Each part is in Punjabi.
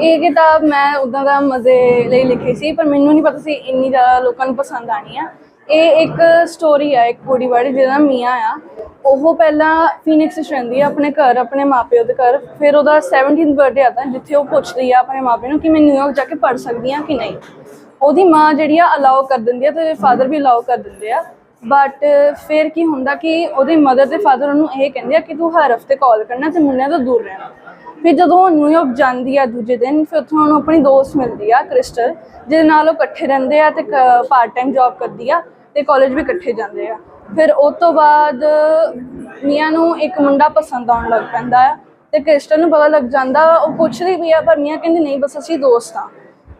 ਇਹ ਕਿਤਾਬ ਮੈਂ ਉਦਾਂ ਦਾ ਮਜ਼ੇ ਲਈ ਲਿਖੀ ਸੀ, ਪਰ ਮੈਨੂੰ ਨਹੀਂ ਪਤਾ ਸੀ ਇੰਨੀ ਜ਼ਿਆਦਾ ਲੋਕਾਂ ਨੂੰ ਪਸੰਦ ਆਣੀ ਆ। ਇਹ ਇੱਕ ਸਟੋਰੀ ਆ, ਇੱਕ ਕੁੜੀ ਬਾਰੇ ਜਿਹਦਾ ਨਾਮ ਮੀਆਂ ਆ। ਉਹ ਪਹਿਲਾਂ ਫੀਨਿਕਸ ਵਿੱਚ ਰਹਿੰਦੀ ਆ, ਆਪਣੇ ਘਰ, ਆਪਣੇ ਮਾਪਿਓ ਦੇ ਘਰ। ਫਿਰ ਉਹਦਾ 17th ਬਰਥਡੇ ਆਦਾ ਜਿੱਥੇ ਉਹ ਪੁੱਛਦੀ ਆ ਆਪਣੇ ਮਾਪਿਆਂ ਨੂੰ ਕਿ ਮੈਂ ਨਿਊਯਾਰਕ ਜਾ ਕੇ ਪੜ੍ਹ ਸਕਦੀ ਆ ਕਿ ਨਹੀਂ। ਉਹਦੀ ਮਾਂ ਜਿਹੜੀ ਆ ਅਲਾਉ ਕਰ ਦਿੰਦੀ ਆ ਤੇ ਫਾਦਰ ਵੀ ਅਲਾਉ ਕਰ ਦਿੰਦੇ ਆ। ਬਟ ਫਿਰ ਕੀ ਹੁੰਦਾ ਕਿ ਉਹਦੇ ਮਦਰ ਤੇ ਫਾਦਰ ਉਹਨੂੰ ਇਹ ਕਹਿੰਦੇ ਆ ਕਿ ਤੂੰ ਹਰ ਹਫ਼ਤੇ ਕਾਲ ਕਰਨਾ ਤੇ ਮੁੰਡਿਆਂ ਤੋਂ ਦੂਰ ਰਹਿਣਾ। ਫਿਰ ਜਦੋਂ ਉਹ ਨਿਊਯਾਰਕ ਜਾਂਦੀ ਆ ਦੂਜੇ ਦਿਨ, ਫਿਰ ਉੱਥੋਂ ਉਹਨੂੰ ਆਪਣੀ ਦੋਸਤ ਮਿਲਦੀ ਆ ਕ੍ਰਿਸਟਲ ਜਿਹਦੇ ਨਾਲ ਉਹ ਇਕੱਠੇ ਰਹਿੰਦੇ ਆ ਤੇ ਪਾਰਟ ਟਾਈਮ ਜੌਬ ਕਰਦੀ ਆ ਤੇ ਕਾਲਜ ਵੀ ਇਕੱਠੇ ਜਾਂਦੇ ਆ। ਫਿਰ ਉਸ ਤੋਂ ਬਾਅਦ ਮੀਆਂ ਨੂੰ ਇੱਕ ਮੁੰਡਾ ਪਸੰਦ ਆਉਣ ਲੱਗ ਪੈਂਦਾ ਆ ਤੇ ਕ੍ਰਿਸਟਲ ਨੂੰ ਪਤਾ ਲੱਗ ਜਾਂਦਾ, ਉਹ ਪੁੱਛਦੀ ਵੀ ਆ, ਪਰ ਮੀਆਂ ਕਹਿੰਦੀ, ਨਹੀਂ, ਬਸ ਅਸੀਂ ਦੋਸਤ ਆ।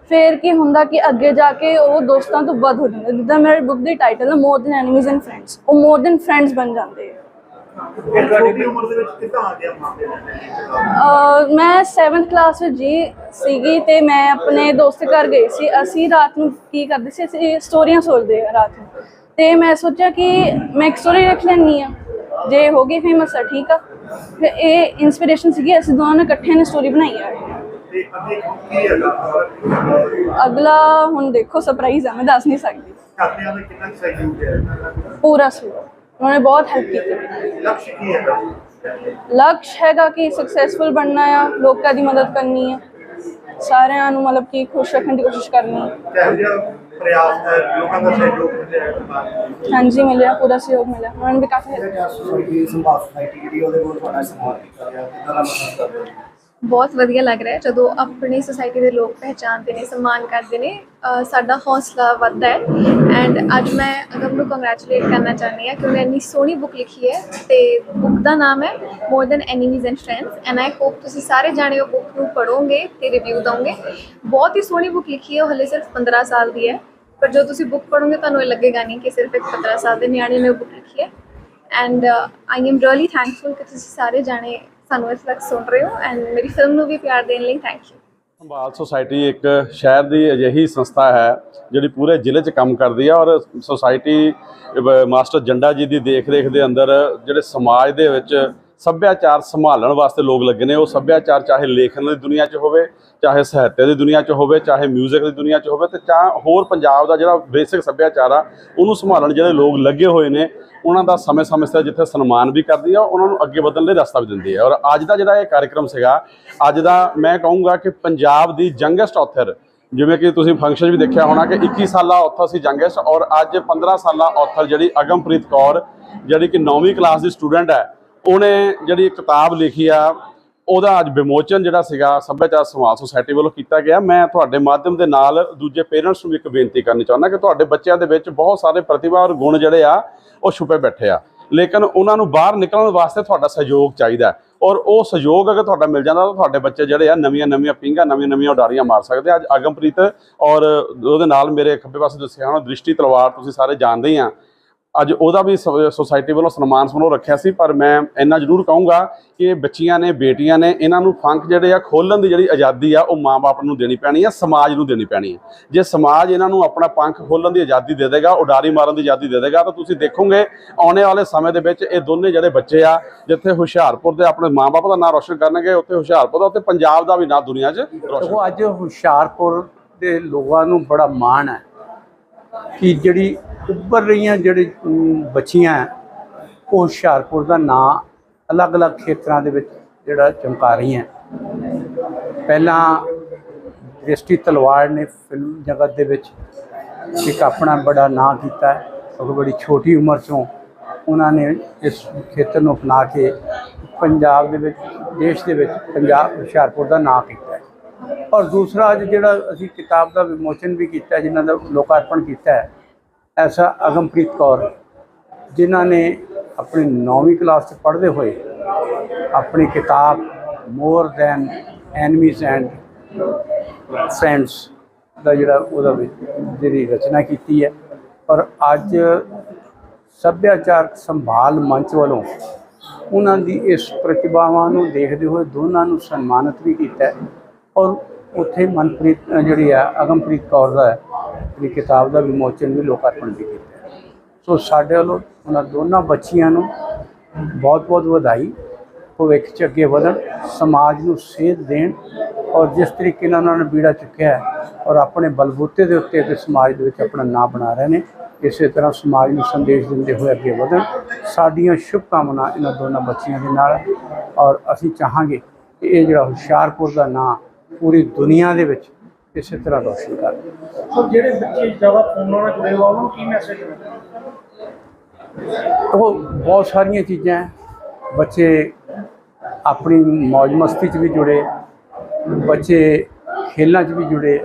ਫਿਰ ਕੀ ਹੁੰਦਾ ਕਿ ਅੱਗੇ ਜਾ ਕੇ ਉਹ ਦੋਸਤਾਂ ਤੋਂ ਵੱਧ ਹੋ ਜਾਂਦਾ ਜਿੱਦਾਂ ਮੇਰੇ ਬੁੱਕ ਦੀ ਟਾਈਟਲ ਹੈ more than enemies and friends ਉਹ ਮੋਰ ਦੈਨ ਫਰੈਂਡਸ ਬਣ ਜਾਂਦੇ ਆ। ਇਹ ਛੋਟੀ ਉਮਰ ਦੇ ਵਿੱਚ ਕਿੱਦਾਂ ਆ ਗਿਆ ਮਾਪੇ ਅਹ ਮੈਂ 7th ਕਲਾਸ ਵਿੱਚ ਜੀ ਸੀਗੀ ਤੇ ਮੈਂ ਆਪਣੇ ਦੋਸਤ ਘਰ ਗਈ ਸੀ। ਅਸੀਂ ਰਾਤ ਨੂੰ ਕੀ ਕਰਦੇ ਸੀ? ਅਸੀਂ ਸਟੋਰੀਆਂ ਸੋਚਦੇ ਆ ਰਾਤ ਨੂੰ। ਤੇ ਮੈਂ ਸੋਚਿਆ ਕਿ ਮੈਂ ਇੱਕ ਸਟੋਰੀ ਲਿਖ ਲੈਣੀ ਆ ਜੇ ਹੋ ਗਈ ਫੇਮਸ ਆ ਠੀਕ ਆ। ਫਿਰ ਇਹ ਇਨਸਪੀਰੇਸ਼ਨ ਸੀਗੀ ਅਸੀਂ ਦੋਨਾਂ ਨੇ ਇਕੱਠੇ ਨੇ ਸਟੋਰੀ ਬਣਾਈ ਆ। ਤੇ ਅੱਗੇ ਕੀ ਹੈਗਾ ਅਗਲਾ ਹੁਣ ਦੇਖੋ ਸਰਪ੍ਰਾਈਜ਼ ਆ ਮੈਂ ਦੱਸ ਨਹੀਂ ਸਕਦੀ। ਘਰਦਿਆਂ ਦਾ ਕਿੰਨਾ ਸਹਿਯੋਗ ਹੈ? ਪੂਰਾ ਸੀ ਉਹਨਾਂ ਨੇ ਬਹੁਤ ਹੈਲਪ ਕੀਤੀ। ਲਕਸ਼ ਕੀ ਹੈਗਾ ਲਕਸ਼ ਹੈਗਾ ਕਿ ਸਕਸੈਸਫੁਲ ਬਣਨਾ ਆ ਲੋਕਾਂ ਦੀ ਮਦਦ ਕਰਨੀ ਹੈ ਸਾਰਿਆਂ ਨੂੰ ਮਤਲਬ ਕਿ ਖੁਸ਼ ਰੱਖਣ ਦੀ ਕੋਸ਼ਿਸ਼ ਕਰਨੀ ਹੈ ਕਿਹੋ ਜਿਹਾ ਪ੍ਰਯਾਸ ਹੈ ਲੋਕਾਂ ਦਾ ਸਹਿਯੋਗ ਮਿਲਿਆ ਹੈ ਹਾਂਜੀ ਮਿਲਿਆ ਪੂਰਾ ਸਹਿਯੋਗ ਮਿਲਿਆ ਉਹਨਾਂ ਨੇ ਵੀ ਕਾਫੀ ਸੋਸਾਇਟੀ ਉਹਦੇ ਕੋਲ ਤੁਹਾਡਾ ਸਮਾਨ ਕੀਤਾ ਗਿਆ ਕਿਦਾਂ ਦਾ ਮਦਦ ਕਰਦੇ ਹੋ? ਬਹੁਤ ਵਧੀਆ ਲੱਗ ਰਿਹਾ ਹੈ। ਜਦੋਂ ਆਪਣੀ ਸੁਸਾਇਟੀ ਦੇ ਲੋਕ ਪਹਿਚਾਨਦੇ ਨੇ, ਸਨਮਾਨ ਕਰਦੇ ਨੇ ਸਾਡਾ ਹੌਸਲਾ ਵੱਧਦਾ ਹੈ। ਐਂਡ ਅੱਜ ਮੈਂ ਅਗਮ ਨੂੰ ਕੰਗ੍ਰੈਚੁਲੇਟ ਕਰਨਾ ਚਾਹੁੰਦੀ ਹਾਂ ਕਿ ਉਹਨੇ ਇੰਨੀ ਸੋਹਣੀ ਬੁੱਕ ਲਿਖੀ ਹੈ ਤੇ ਬੁੱਕ ਦਾ ਨਾਮ ਹੈ more than enemies and friends and I hope ਤੁਸੀਂ ਸਾਰੇ ਜਾਣੇ ਉਹ ਬੁੱਕ ਨੂੰ ਪੜ੍ਹੋਗੇ ਤੇ ਰਿਵਿਊ ਦਵੋਗੇ। ਬਹੁਤ ਹੀ ਸੋਹਣੀ ਬੁੱਕ ਲਿਖੀ ਹੈ, ਉਹ ਹਲੇ ਸਿਰਫ 15 ਸਾਲ ਦੀ ਹੈ। ਪਰ ਜਦੋਂ ਤੁਸੀਂ ਬੁੱਕ ਪੜ੍ਹੋਗੇ ਤੁਹਾਨੂੰ ਇਹ ਲੱਗੇਗਾ ਨਹੀਂ ਕਿ ਸਿਰਫ ਇੱਕ 15 ਸਾਲ ਦੇ ਨਿਆਣੇ ਨੇ ਉਹ ਬੁੱਕ ਲਿਖੀ ਹੈ। And I am really thankful ਕਿ ਤੁਸੀਂ ਸਾਰੇ ਜਾਣੇ ਸਾਨੂੰ ਇਸ ਵਕਤ ਸੁਣ ਰਹੇ ਹੋ ਐਂਡ ਮੇਰੀ ਫਿਲਮ ਨੂੰ ਵੀ ਪਿਆਰ ਦੇਣ ਲਈ ਥੈਂਕ ਯੂ ਸੰਭਾਲ ਸੁਸਾਇਟੀ ਇੱਕ ਸ਼ਹਿਰ ਦੀ ਅਜਿਹੀ ਸੰਸਥਾ ਹੈ ਜਿਹੜੀ ਪੂਰੇ ਜ਼ਿਲ੍ਹੇ 'ਚ ਕੰਮ ਕਰਦੀ ਹੈ ਔਰ ਸੁਸਾਇਟੀ ਮਾਸਟਰ ਜੰਡਾ ਜੀ ਦੀ ਦੇਖ-ਰੇਖ ਦੇ ਅੰਦਰ ਜਿਹੜੇ ਸਮਾਜ ਦੇ ਵਿੱਚ ਸੱਭਿਆਚਾਰ ਸੰਭਾਲਣ ਵਾਸਤੇ ਲੋਕ ਲੱਗੇ ਨੇ। ਉਹ ਸੱਭਿਆਚਾਰ ਚਾਹੇ ਲੇਖਣ ਦੀ ਦੁਨੀਆ 'ਚ ਹੋਵੇ, ਚਾਹੇ ਸਾਹਿਤ ਦੀ ਦੁਨੀਆ 'ਚ ਹੋਵੇ, ਚਾਹੇ 뮤직 ਦੀ ਦੁਨੀਆ 'ਚ ਹੋਵੇ ਤੇ ਚਾਹ ਹੋਰ ਪੰਜਾਬ ਦਾ ਜਿਹੜਾ ਬੇਸਿਕ ਸੱਭਿਆਚਾਰ ਆ, ਉਹਨੂੰ ਸੰਭਾਲਣ ਜਿਹੜੇ ਲੋਕ ਲੱਗੇ ਹੋਏ ਨੇ, ਉਹਨਾਂ ਦਾ ਸਮੇਂ-ਸਮੇਂ ਸਿਰ ਜਿੱਥੇ ਸਨਮਾਨ ਵੀ ਕਰਦੀ ਆ, ਉਹਨਾਂ ਨੂੰ ਅੱਗੇ ਵਧਣ ਲਈ ਰਸਤਾ ਵੀ ਦਿੰਦੀ ਹੈ ਔਰ ਅੱਜ ਦਾ ਜਿਹੜਾ ਇਹ ਕਾਰਜਕ੍ਰਮ ਸੀਗਾ, ਅੱਜ ਦਾ ਮੈਂ ਕਹੂੰਗਾ ਕਿ ਪੰਜਾਬ ਦੀ ਯੰਗੈਸਟ ਆਥਰ ਜਿਵੇਂ ਕਿ ਤੁਸੀਂ ਫੰਕਸ਼ਨ ਵੀ ਦੇਖਿਆ ਹੋਣਾ ਕਿ 21 ਸਾਲਾ ਔਥਰ ਸੀ ਯੰਗੈਸਟ ਔਰ ਅੱਜ 15 ਸਾਲਾ ਔਥਰ ਜਿਹੜੀ ਅਗਮਪ੍ਰੀਤ ਕੌਰ, ਜਿਹੜੀ ਕਿ 9ਵੀਂ ਕਲਾਸ ਦੀ ਸਟੂਡੈਂਟ ਹੈ ਉਹਨੇ ਜਿਹੜੀ ਕਿਤਾਬ ਲਿਖੀ ਆ, ਉਹਦਾ ਅੱਜ ਵਿਮੋਚਨ ਜਿਹੜਾ ਸੀਗਾ, ਸੱਭਿਆਚਾਰ ਸਮਾਜ ਸੁਸਾਇਟੀ ਵੱਲੋਂ ਕੀਤਾ ਗਿਆ। ਮੈਂ ਤੁਹਾਡੇ ਮਾਧਿਅਮ ਦੇ ਨਾਲ ਦੂਜੇ ਪੇਰੈਂਟਸ ਨੂੰ ਵੀ ਇੱਕ ਬੇਨਤੀ ਕਰਨੀ ਚਾਹੁੰਦਾ ਕਿ ਤੁਹਾਡੇ ਬੱਚਿਆਂ ਦੇ ਵਿੱਚ ਬਹੁਤ ਸਾਰੇ ਪ੍ਰਤਿਭਾ ਔਰ ਗੁਣ ਜਿਹੜੇ ਆ, ਉਹ ਛੁਪੇ ਬੈਠੇ ਆ। ਲੇਕਿਨ ਉਹਨਾਂ ਨੂੰ ਬਾਹਰ ਨਿਕਲਣ ਵਾਸਤੇ ਤੁਹਾਡਾ ਸਹਿਯੋਗ ਚਾਹੀਦਾ ਔਰ ਉਹ ਸਹਿਯੋਗ ਅਗਰ ਤੁਹਾਡਾ ਮਿਲ ਜਾਂਦਾ, ਤਾਂ ਤੁਹਾਡੇ ਬੱਚੇ ਜਿਹੜੇ ਆ ਨਵੀਆਂ ਨਵੀਆਂ ਪਿੰਗਾ ਨਵੀਆਂ ਨਵੀਆਂ ਉਡਾਰੀਆਂ ਮਾਰ ਸਕਦੇ ਆ। ਅੱਜ ਅਗਮਪ੍ਰੀਤ ਔਰ ਉਹਦੇ ਨਾਲ ਮੇਰੇ ਖੱਬੇ ਪਾਸੇ ਦੱਸਿਆ ਹੁਣ, ਦ੍ਰਿਸ਼ਟੀ ਤਲਵਾਰ ਤੁਸੀਂ ਸਾਰੇ ਜਾਣਦੇ ਹੀ ਆ। ਅੱਜ ਉਹਦਾ ਵੀ ਸੁਸਾਇਟੀ ਵੱਲੋਂ ਸਨਮਾਨ ਸਮਾਰੋਹ ਰੱਖਿਆ ਸੀ, ਪਰ ਮੈਂ ਇੰਨਾ ਜ਼ਰੂਰ ਕਹੂੰਗਾ ਕਿ ਬੱਚੀਆਂ ਨੇ, ਬੇਟੀਆਂ ਨੇ, ਇਹਨਾਂ ਨੂੰ ਫੰਕ ਜਿਹੜੇ ਆ, ਖੋਲਣ ਦੀ ਜਿਹੜੀ ਆਜ਼ਾਦੀ ਆ, ਉਹ ਮਾਪੇ ਨੂੰ ਦੇਣੀ ਪੈਣੀ ਆ, ਸਮਾਜ ਨੂੰ ਦੇਣੀ ਪੈਣੀ ਹੈ ਜੇ ਸਮਾਜ ਇਹਨਾਂ ਨੂੰ ਆਪਣਾ ਪੰਖ ਖੋਲਣ ਦੀ ਆਜ਼ਾਦੀ ਦੇ ਦੇਗਾ, ਉਡਾਰੀ ਮਾਰਨ ਦੀ ਆਜ਼ਾਦੀ ਦੇ ਦੇਗਾ, ਤਾਂ ਤੁਸੀਂ ਦੇਖੋਗੇ ਆਉਣੇ ਵਾਲੇ ਸਮੇਂ ਦੇ ਵਿੱਚ ਇਹ ਦੋਨੇ ਜਿਹੜੇ ਬੱਚੇ ਆ, ਜਿੱਥੇ ਹੁਸ਼ਿਆਰਪੁਰ ਦੇ ਆਪਣੇ ਮਾਪੇ ਦਾ ਨਾਮ ਰੋਸ਼ਨ ਕਰਨਗੇ, ਉੱਥੇ ਹੁਸ਼ਿਆਰਪੁਰ ਦਾ, ਉੱਥੇ ਪੰਜਾਬ ਦਾ ਵੀ ਨਾਂ ਦੁਨੀਆ 'ਚ ਰੋਸ਼ਨ ਦੇਖੋ, ਅੱਜ ਹੁਸ਼ਿਆਰਪੁਰ ਦੇ ਲੋਕਾਂ ਨੂੰ ਬੜਾ ਮਾਣ ਹੈ। ਕਿ ਜਿਹੜੀ ਉੱਭਰ ਰਹੀਆਂ ਜਿਹੜੇ ਬੱਚੀਆਂ ਹੈ, ਉਹ ਹੁਸ਼ਿਆਰਪੁਰ ਦਾ ਨਾਂ ਅਲੱਗ-ਅਲੱਗ ਖੇਤਰਾਂ ਦੇ ਵਿੱਚ ਜਿਹੜਾ ਚਮਕਾ ਰਹੀਆਂ ਪਹਿਲਾਂ ਦ੍ਰਿਸ਼ਟੀ ਤਲਵਾਰ ਨੇ ਫਿਲਮ ਜਗਤ ਦੇ ਵਿੱਚ ਇੱਕ ਆਪਣਾ ਬੜਾ ਨਾਂ ਕੀਤਾ ਉਹ ਬੜੀ ਛੋਟੀ ਉਮਰ 'ਚੋਂ ਉਹਨਾਂ ਨੇ ਇਸ ਖੇਤਰ ਨੂੰ ਅਪਣਾ ਕੇ ਪੰਜਾਬ ਦੇ ਵਿੱਚ ਦੇਸ਼ ਦੇ ਵਿੱਚ ਪੰਜਾਬ ਹੁਸ਼ਿਆਰਪੁਰ ਦਾ ਨਾਂ ਕੀਤਾ ਔਰ ਦੂਸਰਾ ਅੱਜ ਜਿਹੜਾ ਅਸੀਂ ਕਿਤਾਬ ਦਾ ਵਿਮੋਚਨ ਵੀ ਕੀਤਾ ਹੈ, ਜਿਨ੍ਹਾਂ ਦਾ ਲੋਕਾਰਪਣ ਕੀਤਾ ਹੈ ਐਸਾ ਅਗਮਪ੍ਰੀਤ ਕੌਰ ਜਿਨ੍ਹਾਂ ਨੇ ਆਪਣੀ 9ਵੀਂ ਕਲਾਸ 'ਚ ਪੜ੍ਹਦੇ ਹੋਏ ਆਪਣੀ ਕਿਤਾਬ more than enemies and friends ਦਾ ਜਿਹੜਾ ਉਹਦਾ ਜਿਹੜੀ ਰਚਨਾ ਕੀਤੀ ਹੈ। ਔਰ ਅੱਜ ਸੱਭਿਆਚਾਰਕ ਸੰਭਾਲ ਮੰਚ ਵੱਲੋਂ ਉਹਨਾਂ ਦੀ ਇਸ ਪ੍ਰਤਿਭਾਵਾਂ ਨੂੰ ਦੇਖਦੇ ਹੋਏ ਦੋਨਾਂ ਨੂੰ ਸਨਮਾਨਿਤ ਵੀ ਕੀਤਾ ਹੈ। ਔਰ ਉੱਥੇ ਮਨਪ੍ਰੀਤ ਅ, ਜਿਹੜੀ ਆ ਅਗਮਪ੍ਰੀਤ ਕੌਰ ਦਾ ਜਿਹੜੀ ਕਿਤਾਬ ਦਾ ਵਿਮੋਚਨ ਵੀ ਲੋਕਾਰਪਣ ਵੀ ਕੀਤਾ ਹੈ। ਸੋ ਸਾਡੇ ਵੱਲੋਂ ਉਹਨਾਂ ਦੋਨਾਂ ਬੱਚੀਆਂ ਨੂੰ ਬਹੁਤ ਬਹੁਤ ਵਧਾਈ ਭਵਿੱਖ 'ਚ ਅੱਗੇ ਵਧਣ ਸਮਾਜ ਨੂੰ ਸੇਧ ਦੇਣ ਔਰ ਜਿਸ ਤਰੀਕੇ ਨਾਲ ਉਹਨਾਂ ਨੇ ਬੀੜਾ ਚੁੱਕਿਆ ਹੈ ਔਰ ਆਪਣੇ ਬਲਬੂਤੇ ਦੇ ਉੱਤੇ ਤੇ ਸਮਾਜ ਦੇ ਵਿੱਚ ਆਪਣਾ ਨਾਂ ਬਣਾ ਰਹੇ ਨੇ ਇਸੇ ਤਰ੍ਹਾਂ ਸਮਾਜ ਨੂੰ ਸੰਦੇਸ਼ ਦਿੰਦੇ ਹੋਏ ਅੱਗੇ ਵਧਣ ਸਾਡੀਆਂ ਸ਼ੁਭ ਇਹਨਾਂ ਦੋਨਾਂ ਬੱਚੀਆਂ ਦੇ ਨਾਲ ਹੈ ਔਰ ਅਸੀਂ ਚਾਹਾਂਗੇ ਕਿ ਇਹ ਜਿਹੜਾ ਹੁਸ਼ਿਆਰਪੁਰ ਦਾ ਨਾਂ ਪੂਰੀ ਦੁਨੀਆ ਦੇ ਵਿੱਚ ਇਸੇ ਤਰ੍ਹਾਂ ਰੋਸ਼ਨ ਕਰ ਸੋ ਜਿਹੜੇ ਬੱਚੇ ਜ਼ਿਆਦਾ ਫੋਨਾਂ ਨਾਲ ਜੁੜੇ ਹੋਏ ਆ ਉਹਨਾਂ ਨੂੰ ਕੀ ਮੈਸੇਜ ਉਹ ਬਹੁਤ ਸਾਰੀਆਂ ਚੀਜ਼ਾਂ ਹੈ। ਬੱਚੇ ਆਪਣੀ ਮौज ਮਸਤੀ 'ਚ ਵੀ ਜੁੜੇ ਬੱਚੇ ਖੇਲਾਂ 'ਚ ਵੀ ਜੁੜੇ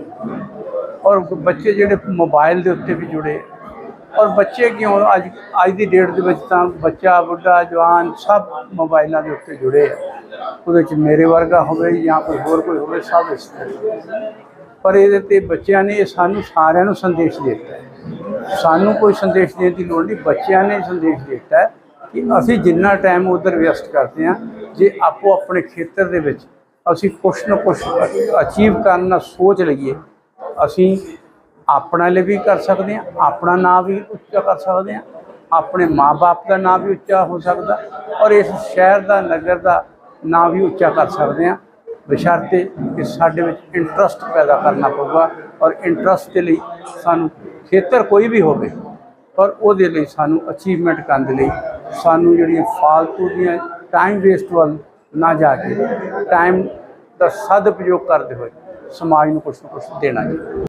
ਔਰ ਬੱਚੇ ਜਿਹੜੇ ਮੋਬਾਈਲ ਦੇ ਉੱਤੇ ਵੀ ਜੁੜੇ ਔਰ ਬੱਚੇ ਕਿਉਂ? ਅੱਜ ਅੱਜ ਦੀ ਡੇਟ ਦੇ ਵਿੱਚ ਤਾਂ ਬੱਚਾ ਬੁੱਢਾ ਜਵਾਨ ਸਭ ਮੋਬਾਈਲਾਂ ਦੇ ਉੱਤੇ ਜੁੜੇ ਆ। ਉਹਦੇ 'ਚ ਮੇਰੇ ਵਰਗਾ ਹੋਵੇ ਜਾਂ ਕੋਈ ਹੋਰ ਕੋਈ ਹੋਵੇ, ਸਭ ਇਸ ਤਰ੍ਹਾਂ। ਪਰ ਇਹਦੇ ਤੇ ਬੱਚਿਆਂ ਨੇ ਸਾਨੂੰ ਸਾਰਿਆਂ ਨੂੰ ਸੰਦੇਸ਼ ਦੇ ਦਿੱਤਾ ਸਾਨੂੰ ਕੋਈ ਸੰਦੇਸ਼ ਦੇਣ ਦੀ ਲੋੜ ਨਹੀਂ, ਬੱਚਿਆਂ ਨੇ ਸੰਦੇਸ਼ ਦਿੱਤਾ ਕਿ ਅਸੀਂ ਜਿੰਨਾ ਟਾਈਮ ਉਧਰ ਵਿਅਸਤ ਕਰਦੇ ਹਾਂ, ਜੇ ਆਪੋ ਆਪਣੇ ਖੇਤਰ ਦੇ ਵਿੱਚ ਅਸੀਂ ਕੁਛ ਨਾ ਕੁਛ ਅਚੀਵ ਕਰਨ ਦਾ ਸੋਚ ਲਈਏ, ਅਸੀਂ ਆਪਣਾ ਲਈ ਵੀ ਕਰ ਸਕਦੇ ਹਾਂ, ਆਪਣਾ ਨਾਂ ਵੀ ਉੱਚਾ ਕਰ ਸਕਦੇ ਹਾਂ, ਆਪਣੇ ਮਾਪੇ ਦਾ ਨਾਂ ਵੀ ਉੱਚਾ ਹੋ ਸਕਦਾ, ਔਰ ਇਸ ਸ਼ਹਿਰ ਦਾ, ਨਗਰ ਦਾ ਨਾ ਵੀ ਉੱਚਾ ਕਰ ਸਕਦੇ ਹਾਂ। ਬਸ਼ਰਤੇ ਕਿ ਸਾਡੇ ਵਿੱਚ ਇੰਟਰਸਟ ਪੈਦਾ ਕਰਨਾ ਪਊਗਾ ਔਰ ਇੰਟਰਸਟ ਦੇ ਲਈ ਸਾਨੂੰ ਖੇਤਰ ਕੋਈ ਵੀ ਹੋਵੇ, ਪਰ ਉਹਦੇ ਲਈ ਸਾਨੂੰ ਅਚੀਵਮੈਂਟ ਕਰਨ ਦੇ ਲਈ ਸਾਨੂੰ ਜਿਹੜੀਆਂ ਫਾਲਤੂ ਦੀਆਂ ਟਾਈਮ ਵੇਸਟ ਵੱਲ ਨਾ ਜਾ ਕੇ ਟਾਈਮ ਦਾ ਸਦਉਪਯੋਗ ਕਰਦੇ ਹੋਏ ਸਮਾਜ ਨੂੰ ਕੁਛ ਨਾ ਕੁਛ ਦੇਣਾ ਚਾਹੀਦਾ